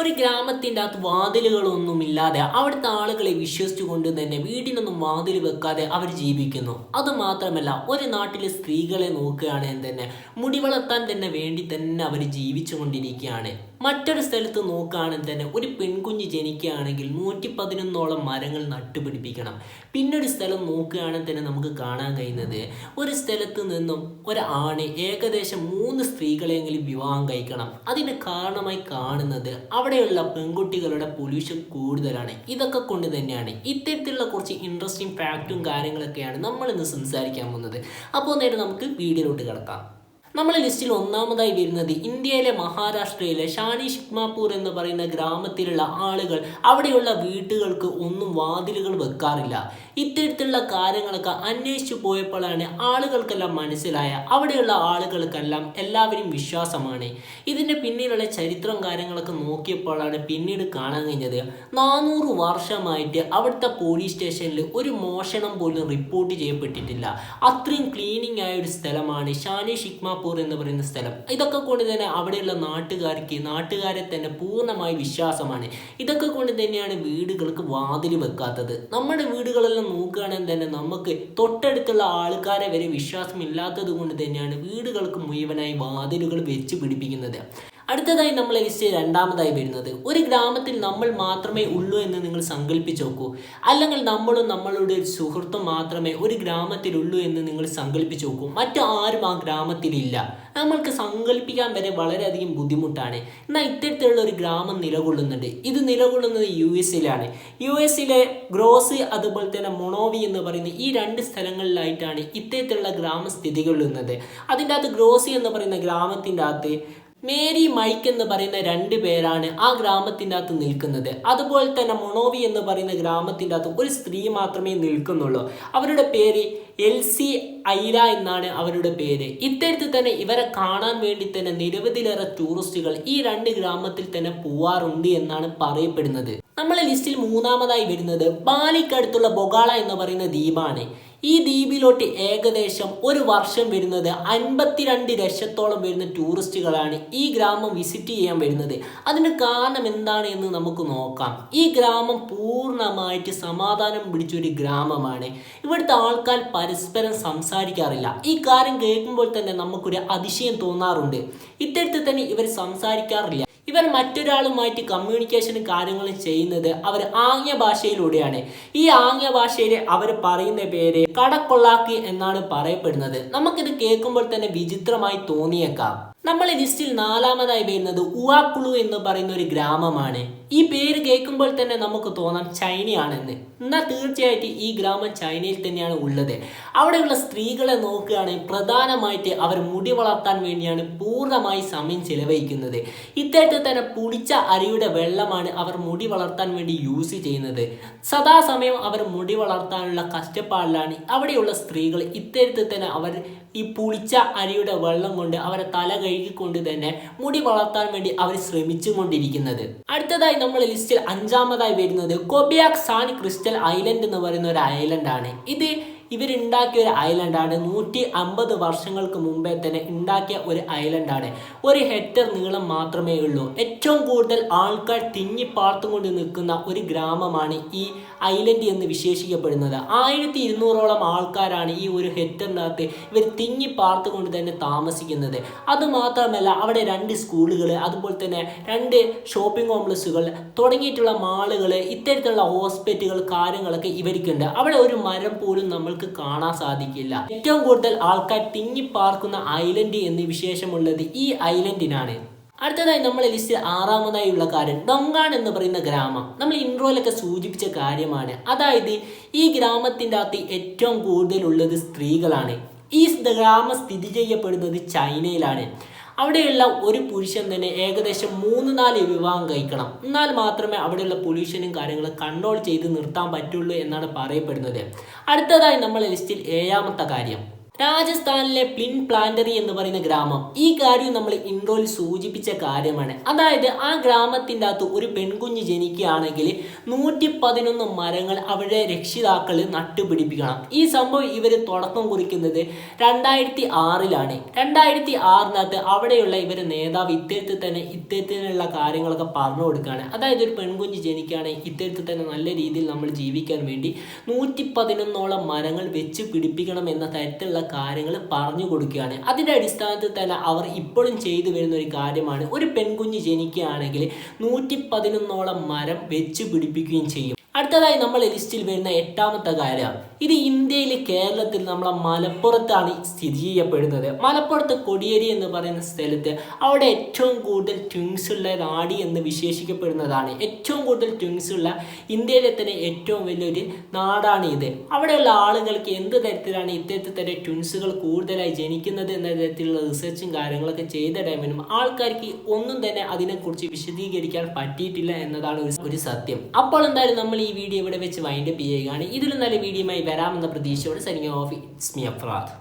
ഒരു ഗ്രാമത്തിന്റെ അകത്ത് വാതിലുകളൊന്നുമില്ലാതെ അവിടുത്തെ ആളുകളെ വിശ്വസിച്ചുകൊണ്ട് തന്നെ വീടിനൊന്നും വാതിൽ വെക്കാതെ അവർ ജീവിക്കുന്നു. അതുമാത്രമല്ല ഒരു നാട്ടിലെ സ്ത്രീകളെ നോക്കുകയാണെങ്കിൽ തന്നെ മുടി വളർത്താൻ തന്നെ വേണ്ടി തന്നെ അവർ ജീവിച്ചുകൊണ്ടിരിക്കുകയാണ്. മറ്റൊരു സ്ഥലത്ത് നോക്കുകയാണെങ്കിൽ തന്നെ ഒരു പെൺകുഞ്ഞ് ജനിക്കുകയാണെങ്കിൽ നൂറ്റി പതിനൊന്നോളം മരങ്ങൾ നട്ടുപിടിപ്പിക്കണം. പിന്നൊരു സ്ഥലം നോക്കുകയാണെങ്കിൽ തന്നെ നമുക്ക് കാണാൻ കഴിയുന്നത് ഒരു സ്ഥലത്ത് നിന്നും ഒരു ആണ് ഏകദേശം മൂന്ന് സ്ത്രീകളെങ്കിലും വിവാഹം കഴിക്കണം. അതിന് കാരണമായി കാണുന്നത് അവിടെയുള്ള പെൺകുട്ടികളുടെ പൊല്യൂഷൻ കൂടുതലാണ്. ഇതൊക്കെ കൊണ്ട് തന്നെയാണ്. ഇത്തരത്തിലുള്ള കുറച്ച് ഇൻട്രസ്റ്റിംഗ് ഫാക്റ്റും കാര്യങ്ങളൊക്കെയാണ് നമ്മൾ ഇന്ന് സംസാരിക്കാൻ പോകുന്നത്. അപ്പോൾ നേരെ നമുക്ക് വീഡിയോയിലോട്ട് കിടക്കാം. നമ്മളെ ലിസ്റ്റിൽ ഒന്നാമതായി വരുന്നത് ഇന്ത്യയിലെ മഹാരാഷ്ട്രയിലെ ഷാനി ഷിക്മാപൂർ എന്ന് പറയുന്ന ഗ്രാമത്തിലുള്ള ആളുകൾ അവിടെയുള്ള വീട്ടുകൾക്ക് ഒന്നും വാതിലുകൾ വെക്കാറില്ല. ഇത്തരത്തിലുള്ള കാര്യങ്ങളൊക്കെ അന്വേഷിച്ചു പോയപ്പോഴാണ് ആളുകൾക്കെല്ലാം മനസ്സിലായ അവിടെയുള്ള ആളുകൾക്കെല്ലാം എല്ലാവരും വിശ്വാസമാണ്. ഇതിന്റെ പിന്നിലുള്ള ചരിത്രം കാര്യങ്ങളൊക്കെ നോക്കിയപ്പോഴാണ് പിന്നീട് കാണാൻ കഴിഞ്ഞത് നാനൂറ് വർഷമായിട്ട് അവിടുത്തെ പോലീസ് സ്റ്റേഷനിൽ ഒരു മോഷണം പോലും റിപ്പോർട്ട് ചെയ്യപ്പെട്ടിട്ടില്ല. അത്രയും ക്ലീനിങ് ആയ ഒരു സ്ഥലമാണ് ഷാനി ഷിക്മാപൂർ എന്ന് പറയുന്ന സ്ഥലം. ഇതൊക്കെ കൊണ്ട് തന്നെ അവിടെയുള്ള നാട്ടുകാർക്ക് നാട്ടുകാരെ തന്നെ പൂർണമായി വിശ്വാസമാണ്. ഇതൊക്കെ കൊണ്ട് തന്നെയാണ് വീടുകൾക്ക് വാതിൽ വെക്കാത്തത്. നമ്മുടെ വീടുകളെല്ലാം നോക്കുകയാണെങ്കിൽ തന്നെ നമുക്ക് തൊട്ടടുത്തുള്ള ആൾക്കാരെ വരെ വിശ്വാസമില്ലാത്തത് കൊണ്ട് തന്നെയാണ് വീടുകൾക്ക് മുഴുവനായി വാതിലുകൾ വെച്ച് പിടിപ്പിക്കുന്നത്. അടുത്തതായി നമ്മൾ ലിസ്റ്റ് രണ്ടാമതായി വരുന്നത് ഒരു ഗ്രാമത്തിൽ നമ്മൾ മാത്രമേ ഉള്ളൂ എന്ന് നിങ്ങൾ സങ്കല്പിച്ച് നോക്കൂ. അല്ലെങ്കിൽ നമ്മളും നമ്മളുടെ ഒരു സുഹൃത്തും മാത്രമേ ഒരു ഗ്രാമത്തിലുള്ളൂ എന്ന് നിങ്ങൾ സങ്കല്പിച്ച് നോക്കൂ. മറ്റു ആരും ആ ഗ്രാമത്തിലില്ല നമ്മൾക്ക് സങ്കല്പിക്കാൻ വരെ വളരെയധികം ബുദ്ധിമുട്ടാണ്. എന്നാൽ ഇത്തരത്തിലുള്ള ഒരു ഗ്രാമം നിലകൊള്ളുന്നുണ്ട്. ഇത് നിലകൊള്ളുന്നത് യു എസിലാണ് യു എസിലെ ഗ്രോസ് അതുപോലെ തന്നെ മൊണോവി എന്ന് പറയുന്ന ഈ രണ്ട് സ്ഥലങ്ങളിലായിട്ടാണ് ഇത്തരത്തിലുള്ള ഗ്രാമം സ്ഥിതി കൊള്ളുന്നത് അതിന്റെ അകത്ത് ഗ്രോസി എന്ന് പറയുന്ന ഗ്രാമത്തിന്റെ അകത്ത് മേരി മൈക്ക് എന്ന് പറയുന്ന രണ്ട് പേരാണ് ആ ഗ്രാമത്തിന്റെ അകത്ത് നിൽക്കുന്നത്. അതുപോലെ തന്നെ മൊണോവി എന്ന് പറയുന്ന ഗ്രാമത്തിന്റെ അകത്ത് ഒരു സ്ത്രീ മാത്രമേ നിൽക്കുന്നുള്ളൂ. അവരുടെ പേര് എൽസി ഐല എന്നാണ് അവരുടെ പേര്. ഇത്തരത്തിൽ തന്നെ ഇവരെ കാണാൻ വേണ്ടി തന്നെ നിരവധിയിലേറെ ടൂറിസ്റ്റുകൾ ഈ രണ്ട് ഗ്രാമത്തിൽ തന്നെ പോവാറുണ്ട് എന്നാണ് പറയപ്പെടുന്നത്. നമ്മളെ ലിസ്റ്റിൽ മൂന്നാമതായി വരുന്നത് ബാലിക്കടുത്തുള്ള ബൊഗാള എന്ന് പറയുന്ന ദ്വീപാണ്. ഈ ദ്വീപിലോട്ട് ഏകദേശം ഒരു വർഷം വരുന്നത് അൻപത്തിരണ്ട് ലക്ഷത്തോളം വരുന്ന ടൂറിസ്റ്റുകളാണ് ഈ ഗ്രാമം വിസിറ്റ് ചെയ്യാൻ വരുന്നത്. അതിന് കാരണം എന്താണ് എന്ന് നമുക്ക് നോക്കാം. ഈ ഗ്രാമം പൂർണമായിട്ട് സമാധാനം പിടിച്ചൊരു ഗ്രാമമാണ്. ഇവിടുത്തെ ആൾക്കാർ പരസ്പരം സംസാരിക്കാറില്ല. ഈ കാര്യം കേൾക്കുമ്പോൾ തന്നെ നമുക്കൊരു അതിശയം തോന്നാറുണ്ട്. ഇത്തരത്തിൽ തന്നെ ഇവർ സംസാരിക്കാറില്ല. ഇവർ മറ്റൊരാളുമായിട്ട് കമ്മ്യൂണിക്കേഷനും കാര്യങ്ങളും ചെയ്യുന്നത് അവർ ആംഗ്യ ഭാഷയിലൂടെയാണ്. ഈ ആംഗ്യ ഭാഷയിൽ അവർ പറയുന്ന പേര് കടക്കൊള്ളാക്കി എന്നാണ് പറയപ്പെടുന്നത്. നമുക്കിത് കേൾക്കുമ്പോൾ തന്നെ വിചിത്രമായി തോന്നിയേക്കാം. നമ്മളെ ലിസ്റ്റിൽ നാലാമതായി വരുന്നത് ഉവാക്കുളു എന്ന് പറയുന്ന ഒരു ഗ്രാമമാണ്. ഈ പേര് കേൾക്കുമ്പോൾ തന്നെ നമുക്ക് തോന്നാം ചൈനയാണെന്ന്. എന്നാൽ തീർച്ചയായിട്ടും ഈ ഗ്രാമം ചൈനയിൽ തന്നെയാണ് ഉള്ളത്. അവിടെയുള്ള സ്ത്രീകളെ നോക്കുകയാണെങ്കിൽ പ്രധാനമായിട്ട് അവർ മുടി വളർത്താൻ വേണ്ടിയാണ് പൂർണമായി സമയം ചിലവഴിക്കുന്നത്. ഇത്തരത്തിൽ തന്നെ പുളിച്ച അരിയുടെ വെള്ളമാണ് അവർ മുടി വളർത്താൻ വേണ്ടി യൂസ് ചെയ്യുന്നത്. സദാസമയം അവർ മുടി വളർത്താനുള്ള കഷ്ടപ്പാടിലാണ് അവിടെയുള്ള സ്ത്രീകൾ ഇത്തരത്തിൽ തന്നെ അവർ ഈ പുളിച്ച അരിയുടെ വെള്ളം കൊണ്ട് അവരെ തല കഴുകിക്കൊണ്ട് തന്നെ മുടി വളർത്താൻ വേണ്ടി അവർ ശ്രമിച്ചുകൊണ്ടിരിക്കുന്നത്. അടുത്തതായി നമ്മൾ ലിസ്റ്റിൽ അഞ്ചാമതായി വരുന്നത് കൊബിയാക് സാൻ ക്രിസ്റ്റൽ ഐലൻഡ് എന്ന് പറയുന്ന ഒരു ഐലൻഡ് ആണ് ഇത് ഇവരുണ്ടാക്കിയ ഒരു ഐലൻഡാണ് നൂറ്റി അമ്പത് വർഷങ്ങൾക്ക് മുമ്പേ തന്നെ ഉണ്ടാക്കിയ ഒരു ഐലൻഡാണ് ഒരു ഹെക്ടർ നീളം മാത്രമേ ഉള്ളൂ. ഏറ്റവും കൂടുതൽ ആൾക്കാർ തിങ്ങി പാർത്തുകൊണ്ട് നിൽക്കുന്ന ഒരു ഗ്രാമമാണ് ഈ ഐലൻഡ് എന്ന് വിശേഷിക്കപ്പെടുന്നത്. ആയിരത്തി ഇരുന്നൂറോളം ആൾക്കാരാണ് ഈ ഒരു ഹെക്ടറിനകത്ത് ഇവർ തിങ്ങി പാർത്തുകൊണ്ട് തന്നെ താമസിക്കുന്നത്. അതുമാത്രമല്ല അവിടെ രണ്ട് സ്കൂളുകൾ അതുപോലെ തന്നെ രണ്ട് ഷോപ്പിംഗ് കോംപ്ലക്സുകൾ തുടങ്ങിയിട്ടുള്ള മാളുകൾ ഇത്തരത്തിലുള്ള ഹോസ്പിറ്റലുകൾ കാര്യങ്ങളൊക്കെ ഇവർക്കുണ്ട് അവിടെ ഒരു മരം പോലും നമ്മൾക്ക് കാണാൻ സാധിക്കില്ല. ഏറ്റവും കൂടുതൽ ആൾക്കാർ തിങ്ങി പാർക്കുന്ന ഐലൻഡ് എന്ന് വിശേഷമുള്ളത് ഈ ഐലൻഡിനാണ് അടുത്തതായി നമ്മളെ ലിസ്റ്റിൽ ആറാമതായുള്ള കാര്യം ഡൊങ്കാൺ എന്ന് പറയുന്ന ഗ്രാമം. നമ്മൾ ഇൻട്രോയിലൊക്കെ സൂചിപ്പിച്ച കാര്യമാണ്. അതായത് ഈ ഗ്രാമത്തിന്റെ അകത്ത് ഏറ്റവും കൂടുതലുള്ളത് സ്ത്രീകളാണ്. ഈ ഗ്രാമം സ്ഥിതി ചെയ്യപ്പെടുന്നത് ചൈനയിലാണ്. അവിടെയുള്ള ഒരു പുരുഷൻ തന്നെ ഏകദേശം മൂന്ന് നാല് വിവാഹം കഴിക്കണം. എന്നാൽ മാത്രമേ അവിടെയുള്ള പൊല്യൂഷനും കാര്യങ്ങളും കൺട്രോൾ ചെയ്ത് നിർത്താൻ പറ്റുള്ളൂ എന്നാണ് പറയപ്പെടുന്നത്. അടുത്തതായി നമ്മളെ ലിസ്റ്റിൽ ഏഴാമത്തെ കാര്യം. രാജസ്ഥാനിലെ പ്ലിൻ പ്ലാന്ററി എന്ന് പറയുന്ന ഗ്രാമം. ഈ കാര്യം നമ്മൾ ഇൻട്രോയിൽ സൂചിപ്പിച്ച കാര്യമാണ്. അതായത് ആ ഗ്രാമത്തിന്റെ അകത്ത് ഒരു പെൺകുഞ്ഞ് ജനിക്കുകയാണെങ്കിൽ നൂറ്റി പതിനൊന്ന് മരങ്ങൾ അവരുടെ രക്ഷിതാക്കൾ നട്ടുപിടിപ്പിക്കണം. ഈ സംഭവം ഇവർ തുടക്കം കുറിക്കുന്നത് രണ്ടായിരത്തി ആറിലാണ് രണ്ടായിരത്തി ആറിനകത്ത് അവിടെയുള്ള ഇവരെ നേതാവ് ഇത്തരത്തിൽ തന്നെ ഇത്തരത്തിലുള്ള കാര്യങ്ങളൊക്കെ പറഞ്ഞു കൊടുക്കുകയാണ്. അതായത് ഒരു പെൺകുഞ്ഞ് ജനിക്കുകയാണെങ്കിൽ ഇത്തരത്തിൽ തന്നെ നല്ല രീതിയിൽ നമ്മൾ ജീവിക്കാൻ വേണ്ടി നൂറ്റി പതിനൊന്നോളം മരങ്ങൾ വെച്ച് പിടിപ്പിക്കണം എന്ന തരത്തിലുള്ള കാര്യങ്ങൾ പറഞ്ഞു കൊടുക്കുകയാണ്. അതിന്റെ അടിസ്ഥാനത്തിൽ തന്നെ അവർ ഇപ്പോഴും ചെയ്തു വരുന്ന ഒരു കാര്യമാണ്. ഒരു പെൺകുഞ്ഞ് ജനിക്കുകയാണെങ്കിൽ നൂറ്റി പതിനൊന്നോളം മരം വെച്ച് പിടിപ്പിക്കുകയും ചെയ്യും. അടുത്തതായി നമ്മൾ ലിസ്റ്റിൽ വരുന്ന എട്ടാമത്തെ കാര്യം. ഇത് ഇന്ത്യയിലെ കേരളത്തിൽ നമ്മളെ മലപ്പുറത്താണ് സ്ഥിതി ചെയ്യപ്പെടുന്നത്. മലപ്പുറത്ത് കൊടിയേരി എന്ന് പറയുന്ന സ്ഥലത്ത് അവിടെ ഏറ്റവും കൂടുതൽ ട്വിങ്സ് ഉള്ള നാടി എന്ന് വിശേഷിക്കപ്പെടുന്നതാണ്. ഏറ്റവും കൂടുതൽ ട്വിങ്സ് ഉള്ള ഇന്ത്യയിലെ തന്നെ ഏറ്റവും വലിയൊരു നാടാണ് ഇത്. അവിടെയുള്ള ആളുകൾക്ക് എന്ത് തരത്തിലാണ് ഇത്തരത്തിൽ തന്നെ ട്വിൻസുകൾ കൂടുതലായി ജനിക്കുന്നത് എന്ന തരത്തിലുള്ള റിസർച്ചും കാര്യങ്ങളൊക്കെ ചെയ്ത ടൈമിനും ആൾക്കാർക്ക് ഒന്നും തന്നെ അതിനെക്കുറിച്ച് വിശദീകരിക്കാൻ പറ്റിയിട്ടില്ല എന്നതാണ് ഒരു- ഒരു സത്യം. അപ്പോൾ എന്തായാലും നമ്മൾ ഈ വീഡിയോ ഇവിടെ വെച്ച് വൈൻഡപ്പ് ചെയ്യുകയാണ്. ഇതിൽ നല്ല വീഡിയോയുമായി വരാമെന്ന പ്രതീക്ഷയോട് signing off it's me Afrad